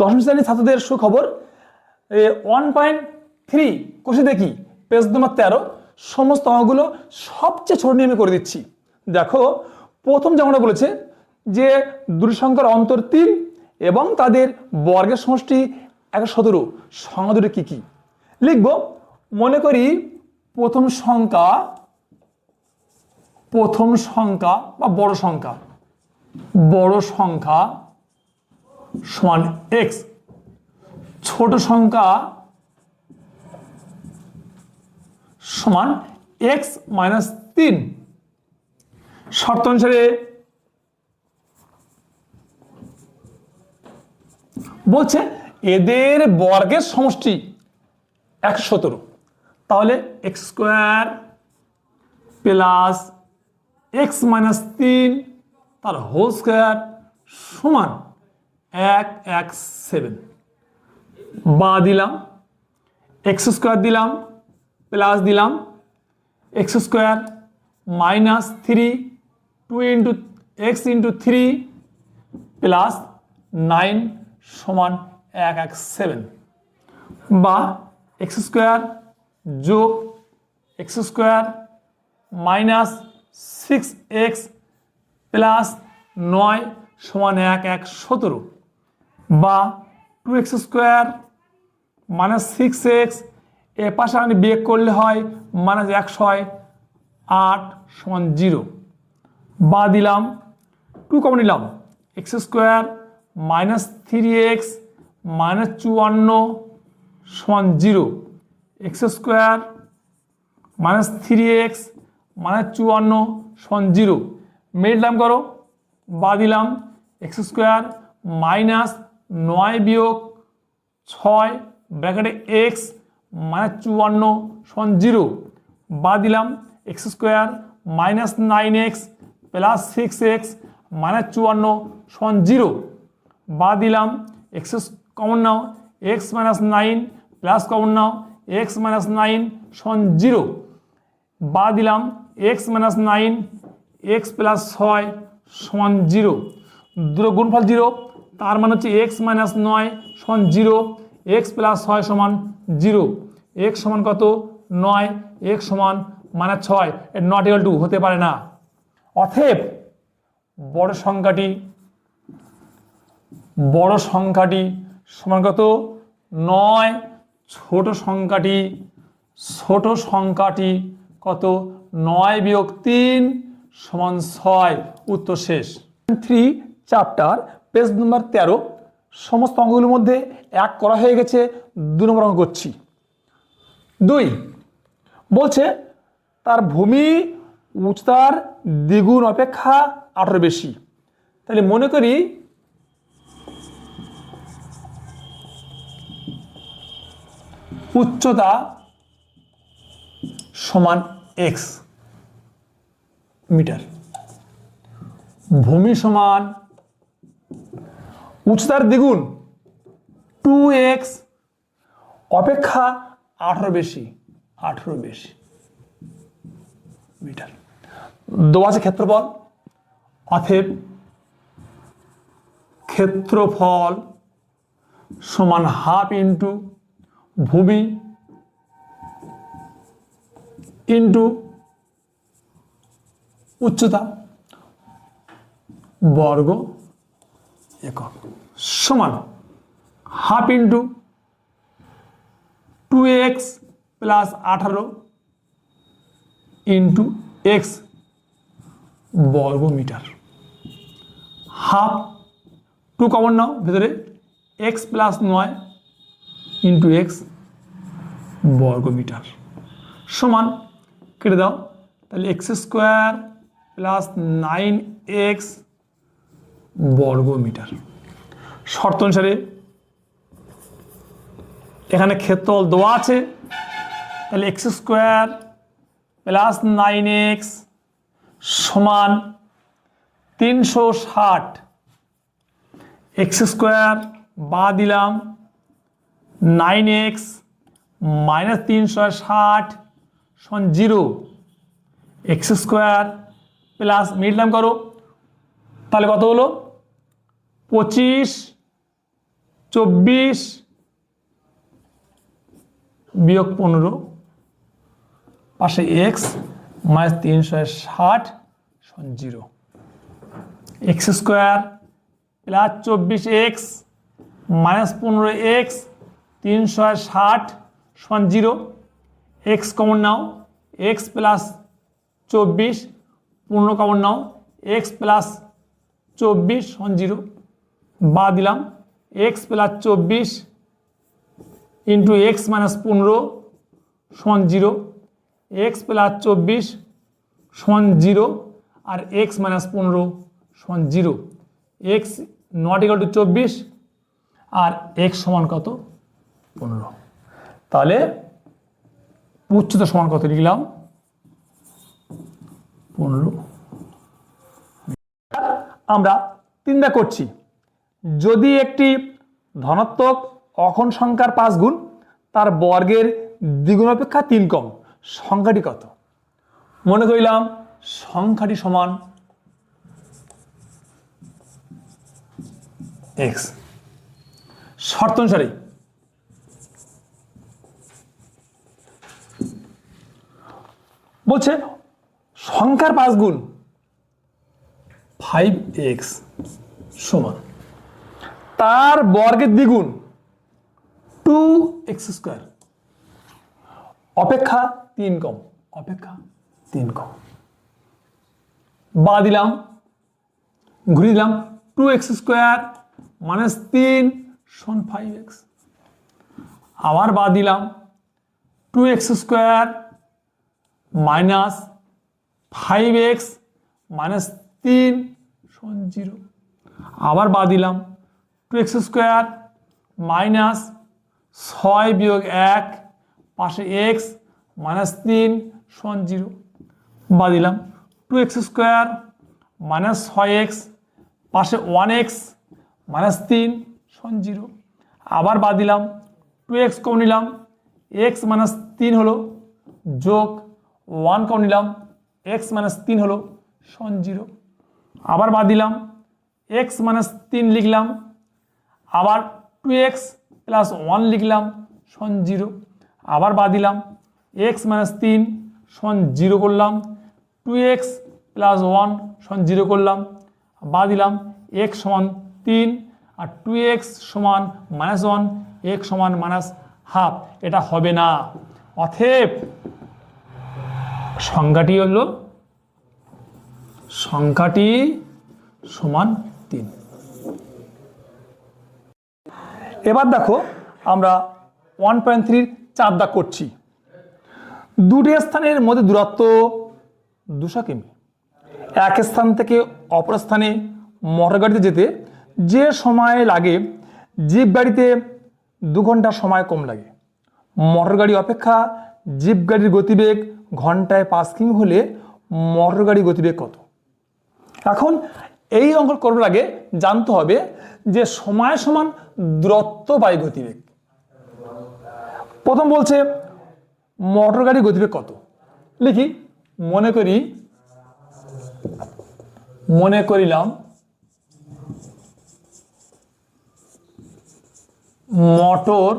দশম শ্রেণির ছাত্রদের সুখবর ওয়ান পয়েন্ট থ্রি কোষে দেখি পেজ নম্বর তেরো। সমস্ত অঙ্কগুলো সবচেয়ে ছোট নিয়মে করে দিচ্ছি। দেখো, প্রথম যেমনটা বলেছে, যে দুটি সংখ্যার অন্তর তিন এবং তাদের বর্গের সমষ্টি এক সতেরো। সংখ্যা দুটি কী কী? লিখব, মনে করি প্রথম সংখ্যা প্রথম সংখ্যা বা বড় সংখ্যা। বড় সংখ্যা সমান এক্স ছোট সংখ্যা সমান এক্স মাইনাস তিন। শর্ত অনুসারে বলছে এদের বর্গের সমষ্টি একশো সতেরো। তাহলে x square plus x minus তিন, তার হোল স্কোয়ার সমান এক এক সেভেন বা দিলাম এক্স স্কোয়ার দিলাম প্লাস দিলাম x square minus three two into x into three plus nine সমান এক এক সেভেন বা এক্স স্কোয়ার যোগ x square minus six x plus নয় সমান এক এক, সতেরো। বা two x square minus six x এ পাশে আমি বিয়োগ করলে হয় মাইনাস একশো আট সমান জিরো বা দিলাম টু কমন নিলাম x square minus three x minus চুয়ান্ন সমান zero x square minus three x minus চুয়ান্ন সমান জিরো মেডলাম করো, বা দিলাম এক্স স্কোয়ার মাইনাস নয় বিয়োগ ছয় ব্র্যাকেটে এক্স মাইনাস চুয়ান্ন সমান জিরো। বা দিলাম x square minus nine x plus six x minus চুয়ান্ন সমান জিরো। বা দিলাম এক্স কমন নাও, x minus nine plus common নাও, এক্স মাইনাস নাইন সমান জিরো। বা দিলাম x minus nine, x plus ছয় সমান জিরো। দুটো গুণফল জিরো তার মানে হচ্ছে এক্স মাইনাস নয় সমান জিরো এক্স প্লাস ছয় সমান জিরো এক্স সমান কত? নয় এক্স সমান মানে ছয়, এর নট ইকুয়াল টু হতে পারে না। অথেব বড় সংখ্যাটি বড় সংখ্যাটি সমান কত? নয়, ছোট সংখ্যাটি ছোট সংখ্যাটি কত? নয় বিয়োগ তিন সমান ছয়, উত্তর শেষ। থ্রি চ্যাপ্টার পেজ নম্বর তেরো, সমস্ত অঙ্কগুলোর মধ্যে এক করা হয়ে গেছে, দু নম্বর অঙ্ক করছি। দুই, বলছে, তার ভূমি, উচ্চতার দ্বিগুণ অপেক্ষা আঠারো বেশি। তাহলে মনে করি, উচ্চতা সমান এক্স মিটার। ভূমি সমান উচ্চতার দ্বিগুণ। টু এক্স অপেক্ষা আঠারো বেশি আঠারো বেশি মিটার। দেওয়া আছে ক্ষেত্রফল অথেব ক্ষেত্রফল সমান হাফ ইন্টু ভূমি ইন্টু উচ্চতা বর্গ একক। সমান half into two x plus আঠারো ইন্টু এক্স বর্গ মিটার হাফ টু কমন নাও, ভেতরে এক্স প্লাস নয় ইন্টু এক্স বর্গ মিটার সমান কেটে দাও, তাহলে x square plus nine x বর্গ মিটার শর্ত অনুসারে এখানে ক্ষেত্রফল দেওয়া আছে, তাহলে x square plus nine x সমান তিনশো ষাট। এক্স স্কোয়ার বা দিলাম, নাইন এক্স মাইনাস তিনশো ষাট সমান zero. X square plus middle term করো তাহলে কত হলো? পঁচিশ, চব্বিশ, বিয়োগ পনেরো, পাশে এক্স মাইনাস তিনশো ষাট সন জিরো এক্স স্কোয়ার প্লাস চব্বিশ এক্স মাইনাস পনেরো এক্স তিনশো ষাট, সমান জিরো এক্স কমন নাও এক্স প্লাস চব্বিশ, পনেরো কমন নাও এক্স প্লাস চব্বিশ সমান জিরো বা দিলাম এক্স প্লাস চব্বিশ ইন্টু এক্স মাইনাস পনেরো, সমান জিরো এক্স প্লাস চব্বিশ, সমান জিরো আর এক্স মাইনাস পনেরো, সমান zero x not equal to চব্বিশ, আর এক্স সমান কত? পনেরো। তাহলে উচ্চতা সমান কত লিখলাম? পনেরো। আমরা তিনটা করছি। যদি একটি ধনাত্মক অখন সংখ্যার পাঁচ গুণ, তার বর্গের দ্বিগুণ অপেক্ষা তিন কম। সংখ্যাটি কত? মনে করিলাম সংখ্যাটি সমান এক্স শর্ত অনুসারে বলছে সংখ্যার পাঁচ গুণ ফাইভ এক্স সমান। তার বর্গের দ্বিগুণ টু এক্স স্কোয়ার অপেক্ষা তিন কম। অপেক্ষা তিন কম। বা দিলাম ঘুরিয়ে দিলাম টু এক্স স্কোয়ার মাইনাস তিন সন ফাইভ এক্স আবার বা দিলাম two x square minus five x minus তিন সমান জিরো আবার বা দিলাম। টু এক্স স্কোয়ার মাইনাস ছয় বিয়োগ এক পাশে এক্স মাইনাস তিন সমান জিরো বা দিলাম। টু এক্স স্কোয়ার মাইনাস ছয় এক্স পাশে ওয়ান এক্স মাইনাস তিন সমান জিরো আবার বাদ দিলাম। টু এক্স কম নিলাম। এক্স মাইনাস তিন হলো যোগ ওয়ান কম নিলাম। এক্স মাইনাস তিন হলো সমান জিরো আবার বাদ দিলাম। এক্স মাইনাস তিন লিখলাম। আবার টু এক্স প্লাস ওয়ান লিখলাম, সমান জিরো আবার বাদ দিলাম। এক্স মাইনাস তিন, সমান জিরো করলাম। টু এক্স প্লাস ওয়ান সমান জিরো করলাম। বাদ দিলাম। এক্স সমান তিন আর টু এক্স সমান মাইনাস ওয়ান এক্স সমান মাইনাস হাফ এটা হবে না। অথেব সংজ্ঞাটি হলো সংখ্যাটি সমান তিন। এবার দেখো আমরা ওয়ান পয়েন্ট থ্রির চার দাগ করছি। দুটি স্থানের মধ্যে দূরত্ব দুশো কিমি এক স্থান থেকে অপর স্থানে মোটর গাড়িতে যেতে যে সময় লাগে, জিপ গাড়িতে দু ঘণ্টা সময় কম লাগে। মোটর গাড়ি অপেক্ষা জিপ গাড়ির গতিবেগ ঘন্টায় পাঁচ কিমি হলে মোটর গতিবেগ কত? এখন এই অঙ্ক করার আগে জানতে হবে যে সময় সমান দূরত্ব বাই গতিবেগ। প্রথম বলছে মোটর গাড়ির গতিবেগ কত? লিখি, মনে করি, মনে করিলাম মোটর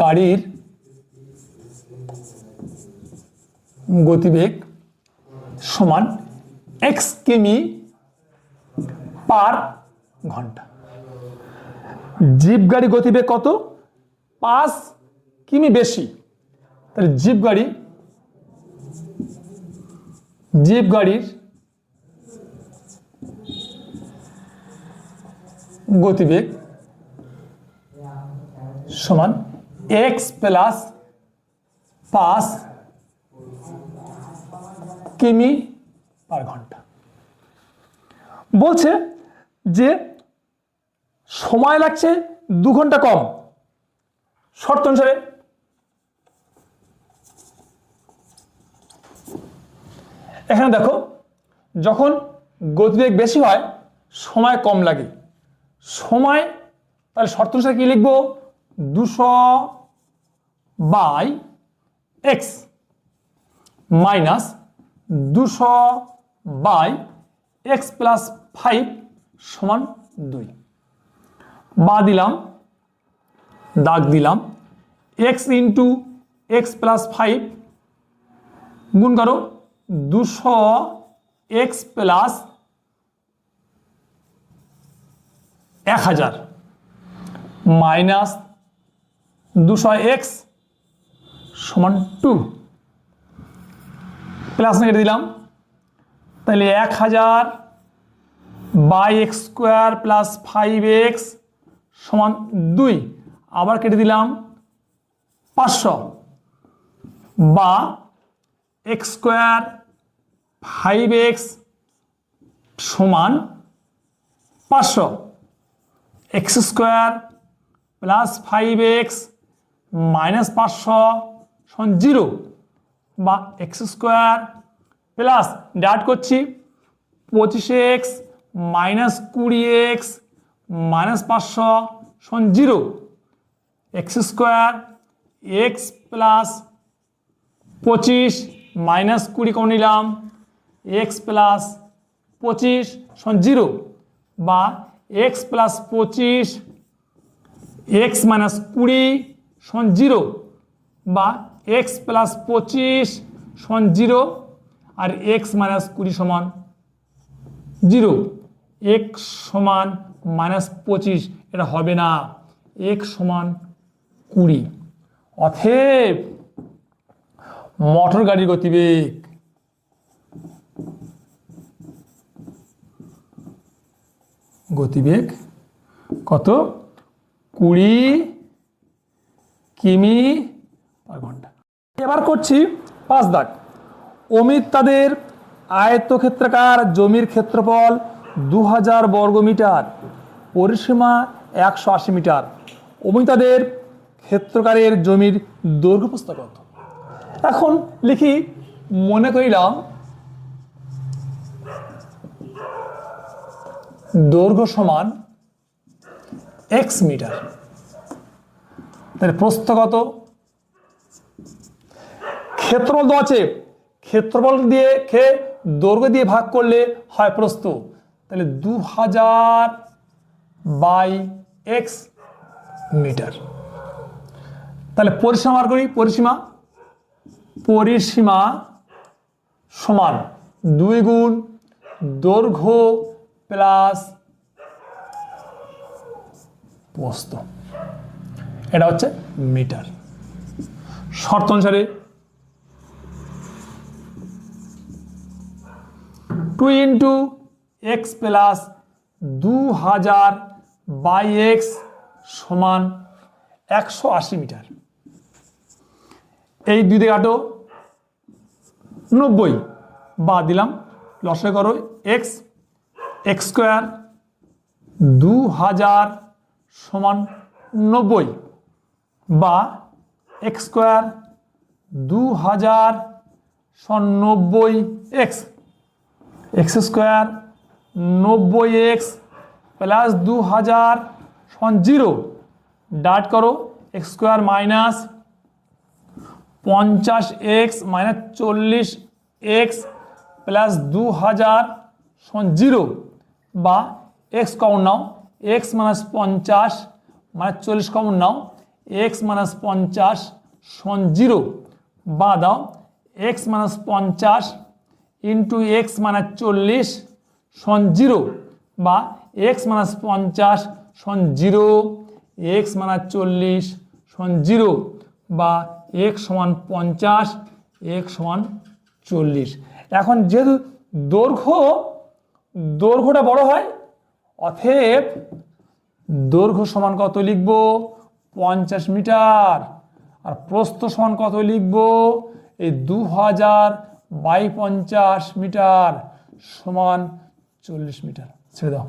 গাড়ির গতিবেগ সমান এক্স কিমি পার ঘণ্টা। জিপ গাড়ি গতিবেগ কত? পাঁচ কিমি বেশি। তাহলে জিপ গাড়ি জিপ গাড়ির গতিবেগ সমান এক্স প্লাস পাঁচ কিমি পার ঘণ্টা। বলছে যে সময় লাগছে দু ঘণ্টা কম। শর্ত অনুসারে এখানে দেখো, যখন গতিবেগ বেশি হয়, সময় কম লাগে। সময়, তাহলে শর্ত অনুসারে কি লিখব? দুশো বাই এক্স মাইনাস দুশো বাই এক্স প্লাস ফাইভ সমান দুই। বা দিলাম, দাগ দিলাম, x into x plus five গুণ করো দুশো এক্স প্লাস এক হাজার মাইনাস দুশো এক্স সমান টু। প্লাস কেটে দিলাম। তাহলে এক হাজার by x square plus five x সমান দুই। আবার কেটে দিলাম পাঁচশো বা এক্স স্কোয়ার ফাইভ এক্স সমান পাঁচশো। X square plus five x minus পাঁচশো সমান জিরো। বা এক্স স্কোয়ার প্লাস ডাট করছি পঁচিশে এক্স মাইনাস কুড়ি এক্স মাইনাস পাঁচশো সমান zero. X square x plus পঁচিশ মাইনাস কুড়ি কম নিলাম? এক্স প্লাস পঁচিশ সমান জিরো বা এক্স প্লাস পঁচিশ এক্স মাইনাস কুড়ি সমান জিরো। বা এক্স প্লাস পঁচিশ সমান জিরো আর এক্স মাইনাস কুড়ি সমান জিরো এক্স সমান মাইনাস পঁচিশ, এটা হবে না। এক্স সমান কুড়ি। অথেব মোটর গাড়ির গতিবেগ গতিবেগ কত? কুড়ি কিমি এবার করছি পাঁচ দাগ। অমিত তাদের আয়ত্তক্ষেত্রাকার জমির ক্ষেত্রফল দু হাজার বর্গমিটার পরিসীমা একশো আশি মিটার। অমিতাদের ক্ষেত্রকারের জমির দৈর্ঘ্য প্রস্থ কত এখন লিখি, মনে করিলাম, দৈর্ঘ্য সমান এক্স মিটার। তাহলে প্রস্থ কত ক্ষেত্রফল তো আছে। ক্ষেত্রফল দিয়ে খেয়ে দৈর্ঘ্য দিয়ে ভাগ করলে হয় প্রস্থ তাহলে দু হাজার বাই এক্স মিটার। তাহলে পরিসীমা বার করি, পরিসীমা। পরিসীমা সমান দুই গুণ দৈর্ঘ্য প্লাস প্রস্থ। এটা হচ্ছে মিটার। শর্ত অনুসারে টু ইন্টু এক্স প্লাস দু হাজার বাই এক্স সমান একশো আশি মিটার। এই দুই দিকে কাটো নব্বই। বা দিলাম, লসে করো এক্স এক্স স্কোয়ার দু হাজার সমান নব্বই। বা এক্স স্কোয়ার দু হাজার সমান নব্বই এক্স। এক্স স্কোয়ার নব্বই এক্স প্লাস দু হাজার সমান জিরো। ডাট করো, এক্স স্কোয়ার মাইনাস পঞ্চাশ এক্স মাইনাস চল্লিশ এক্স প্লাস দু হাজার সমান জিরো। বা এক্স কমন নাও, এক্স মাইনাস পঞ্চাশ মাইনাস চল্লিশ কমন নাও, এক্স মাইনাস পঞ্চাশ সমান জিরো। বা দাও, এক্স মাইনাস পঞ্চাশ ইন্টু এক্স মাইনাস চল্লিশ সমান জিরো বা এক্স মাইনাস পঞ্চাশ সমান জিরো এক্স মাইনাস চল্লিশ সমান জিরো বা এক্স সমান পঞ্চাশ এক্স সমান চল্লিশ। এখন যেহেতু দৈর্ঘ্য, দৈর্ঘ্যটা বড় হয় অথেব দৈর্ঘ্য সমান কত লিখব? পঞ্চাশ মিটার। আর প্রস্থ সমান কত লিখব? এই দু হাজার বাই পঞ্চাশ মিটার সমান চল্লিশ মিটার। ছেড়ে দাও।